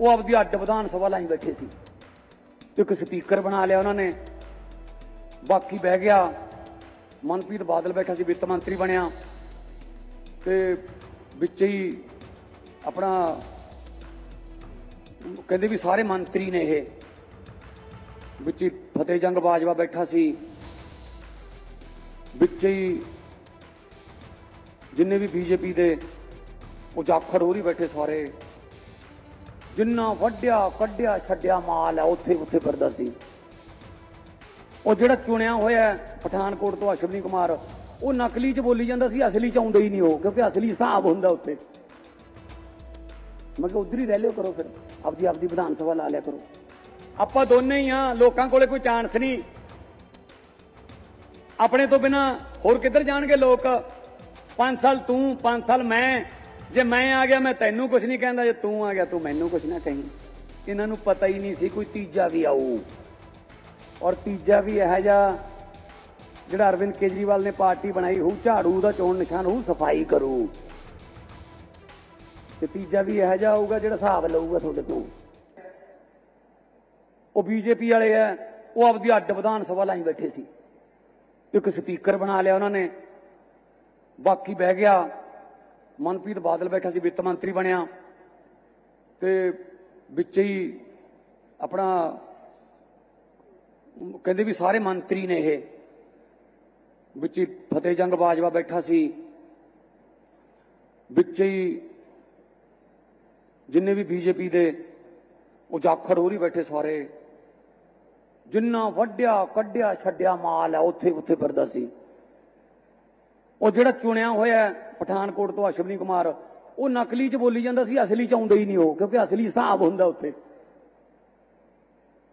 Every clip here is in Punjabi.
ਉਹ ਆਪਦੀ ਅੱਡ ਵਿਧਾਨ ਸਭਾ ਲਾਈ ਬੈਠੇ ਸੀ। ਇੱਕ ਸਪੀਕਰ ਬਣਾ ਲਿਆ ਉਹਨਾਂ ਨੇ। ਬਾਕੀ ਬਹਿ ਗਿਆ। ਮਨਪ੍ਰੀਤ ਬਾਦਲ ਬੈਠਾ ਸੀ, ਵਿੱਤ ਮੰਤਰੀ ਬਣਿਆ। ਤੇ ਵਿੱਚ ਹੀ ਆਪਣਾ ਕਹਿੰਦੇ ਵੀ ਸਾਰੇ ਮੰਤਰੀ ਨੇ ਇਹ। ਵਿੱਚ ਹੀ ਫਤਿਹ ਜੰਗ ਬਾਜਵਾ ਬੈਠਾ ਸੀ। ਵਿੱਚ ਹੀ ਜਿੰਨੇ ਵੀ ਬੀਜੇਪੀ ਦੇ ਉਹ ਜਾਖੜ ਹੋ ਰਹੀ ਬੈਠੇ ਸਾਰੇ। ਜਿੰਨਾ ਵੱਡਿਆ ਕੱਢਿਆ, ਛੱਡਿਆ ਮਾਲ ਹੈ ਉੱਥੇ ਉੱਥੇ ਫਿਰਦਾ ਸੀ। ਉਹ ਜਿਹੜਾ ਚੁਣਿਆ ਹੋਇਆ ਪਠਾਨਕੋਟ ਤੋਂ ਅਸ਼ਵਨੀ ਕੁਮਾਰ, ਉਹ ਨਕਲੀ ਚ ਬੋਲੀ ਜਾਂਦਾ ਸੀ, ਅਸਲੀ ਚ ਆਉਂਦਾ ਹੀ ਨਹੀਂ ਉਹ, ਕਿਉਂਕਿ ਅਸਲੀ ਹਿਸਾਬ ਹੁੰਦਾ ਉੱਥੇ। ਮੈਂ ਕਿਹਾ, ਉਧਰ ਹੀ ਰਹਿ ਲਿਓ ਕਰੋ ਫਿਰ, ਆਪਦੀ ਆਪਦੀ ਵਿਧਾਨ ਸਭਾ ਲਾ ਲਿਆ ਕਰੋ। ਆਪਾਂ ਦੋਨੇ ਹੀ ਆ ਲੋਕਾਂ ਕੋਲੇ ਕੋਈ ਚਾਂਸ ਨਹੀਂ। ਆਪਣੇ ਤੋਂ ਬਿਨਾ ਹੋਰ ਕਿੱਧਰ ਜਾਣਗੇ ਲੋਕ? 5 ਸਾਲ ਤੂੰ 5 ਸਾਲ ਮੈਂ। ਜੇ ਮੈਂ ਆ ਗਿਆ, ਮੈਂ ਤੈਨੂੰ ਕੁਝ ਨਹੀਂ ਕਹਿੰਦਾ। ਜੇ ਤੂੰ ਆ ਗਿਆ, ਤੂੰ ਮੈਨੂੰ ਕੁਝ ਨਾ ਕਹੀਂ। ਇਹਨਾਂ ਨੂੰ ਪਤਾ ਹੀ ਨਹੀਂ ਸੀ ਕੋਈ ਤੀਜਾ ਵੀ ਆਊ। ਔਰ ਤੀਜਾ ਵੀ ਇਹ ਜਿਹਾ ਜਿਹੜਾ ਅਰਵਿੰਦ ਕੇਜਰੀਵਾਲ ਨੇ ਪਾਰਟੀ ਬਣਾਈ ਹੋਊ, ਝਾੜੂ ਦਾ ਚੋਣ ਨਿਸ਼ਾਨ ਹੋਊ, ਸਫ਼ਾਈ ਕਰੂ। ਤੇ ਤੀਜਾ ਵੀ ਇਹ ਜਿਹਾ ਆਊਗਾ ਜਿਹੜਾ ਹਿਸਾਬ ਲਊਗਾ ਤੁਹਾਡੇ ਤੋਂ। ਉਹ ਬੀਜੇਪੀ ਵਾਲੇ ਆ, ਉਹ ਆਪਦੀ ਅੱਡ ਵਿਧਾਨ ਸਭਾ ਲਾਈ ਬੈਠੇ ਸੀ। ਇੱਕ ਸਪੀਕਰ ਬਣਾ ਲਿਆ ਉਹਨਾਂ ਨੇ। ਬਾਕੀ ਬਹਿ ਗਿਆ। ਮਨਪ੍ਰੀਤ ਬਾਦਲ ਬੈਠਾ ਸੀ, ਵਿੱਤ ਮੰਤਰੀ ਬਣਿਆ। ਤੇ ਵਿੱਚ ਹੀ ਆਪਣਾ ਕਹਿੰਦੇ ਵੀ ਸਾਰੇ ਮੰਤਰੀ ਨੇ ਇਹ। ਵਿੱਚ ਹੀ ਫਤਿਹ ਜੰਗ ਬਾਜਵਾ ਬੈਠਾ ਸੀ। ਵਿੱਚ ਹੀ ਜਿੰਨੇ ਵੀ ਬੀਜੇਪੀ ਦੇ ਉਹ ਜਾਖੜ ਹੋ ਬੈਠੇ ਸਾਰੇ। ਜਿੰਨਾ ਵੱਡਿਆ ਕੱਢਿਆ, ਛੱਡਿਆ ਮਾਲ ਹੈ ਉੱਥੇ ਉੱਥੇ ਫਿਰਦਾ ਸੀ। ਉਹ ਜਿਹੜਾ ਚੁਣਿਆ ਹੋਇਆ ਪਠਾਨਕੋਟ ਤੋਂ ਅਸ਼ਵਨੀ ਕੁਮਾਰ, ਉਹ ਨਕਲੀ ਚ ਬੋਲੀ ਜਾਂਦਾ ਸੀ, ਅਸਲੀ ਚ ਆਉਂਦਾ ਹੀ ਨਹੀਂ ਉਹ, ਕਿਉਂਕਿ ਅਸਲੀ ਹਿਸਾਬ ਹੁੰਦਾ ਉੱਥੇ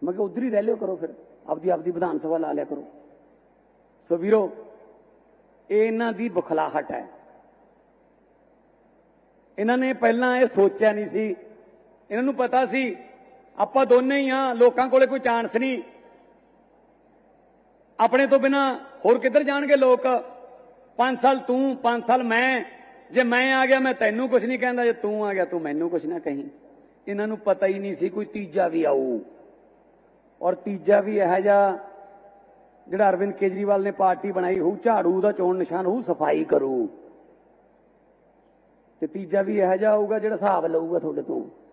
ਮੈਂ ਕਿਹਾ ਉਧਰ ਹੀ ਰਹਿ ਲਿਓ ਕਰੋ ਫਿਰ, ਆਪਦੀ ਆਪਦੀ ਵਿਧਾਨ ਸਭਾ ਲਾ ਲਿਆ ਕਰੋ। ਸੋ ਵੀਰੋ, ਇਹ ਇਹਨਾਂ ਦੀ ਬਖਲਾਹਟ ਹੈ। ਇਹਨਾਂ ਨੇ ਪਹਿਲਾਂ ਇਹ ਸੋਚਿਆ ਨਹੀਂ ਸੀ। ਇਹਨਾਂ ਨੂੰ ਪਤਾ ਸੀ, ਆਪਾਂ ਦੋਨੇ ਹੀ ਆ ਲੋਕਾਂ ਕੋਲੇ ਕੋਈ ਚਾਂਸ ਨਹੀਂ। ਆਪਣੇ ਤੋਂ ਬਿਨਾ ਹੋਰ ਕਿੱਧਰ ਜਾਣਗੇ ਲੋਕ? 5 ਸਾਲ ਤੂੰ 5 ਸਾਲ ਮੈਂ। ਜੇ ਮੈਂ ਆ ਗਿਆ, ਮੈਂ ਤੈਨੂੰ ਕੁਝ ਨਹੀਂ ਕਹਿੰਦਾ। ਜੇ ਤੂੰ ਆ ਗਿਆ, ਤੂੰ ਮੈਨੂੰ ਕੁਝ ਨਾ ਕਹੀਂ। ਇਹਨਾਂ ਨੂੰ ਪਤਾ ਹੀ ਨਹੀਂ ਸੀ ਕੋਈ ਤੀਜਾ ਵੀ ਆਊ। ਔਰ ਤੀਜਾ ਵੀ ਇਹ ਜਿਹਾ ਜਿਹੜਾ ਅਰਵਿੰਦ ਕੇਜਰੀਵਾਲ ਨੇ ਪਾਰਟੀ ਬਣਾਈ, ਹੋਊ ਝਾੜੂ ਦਾ ਚੋਣ ਨਿਸ਼ਾਨ, ਹੋਊ ਸਫ਼ਾਈ ਕਰੂ। ਤੇ ਤੀਜਾ ਵੀ ਇਹ ਜਿਹਾ ਆਊਗਾ ਜਿਹੜਾ ਹਿਸਾਬ ਲਊਗਾ ਤੁਹਾਡੇ ਤੋਂ।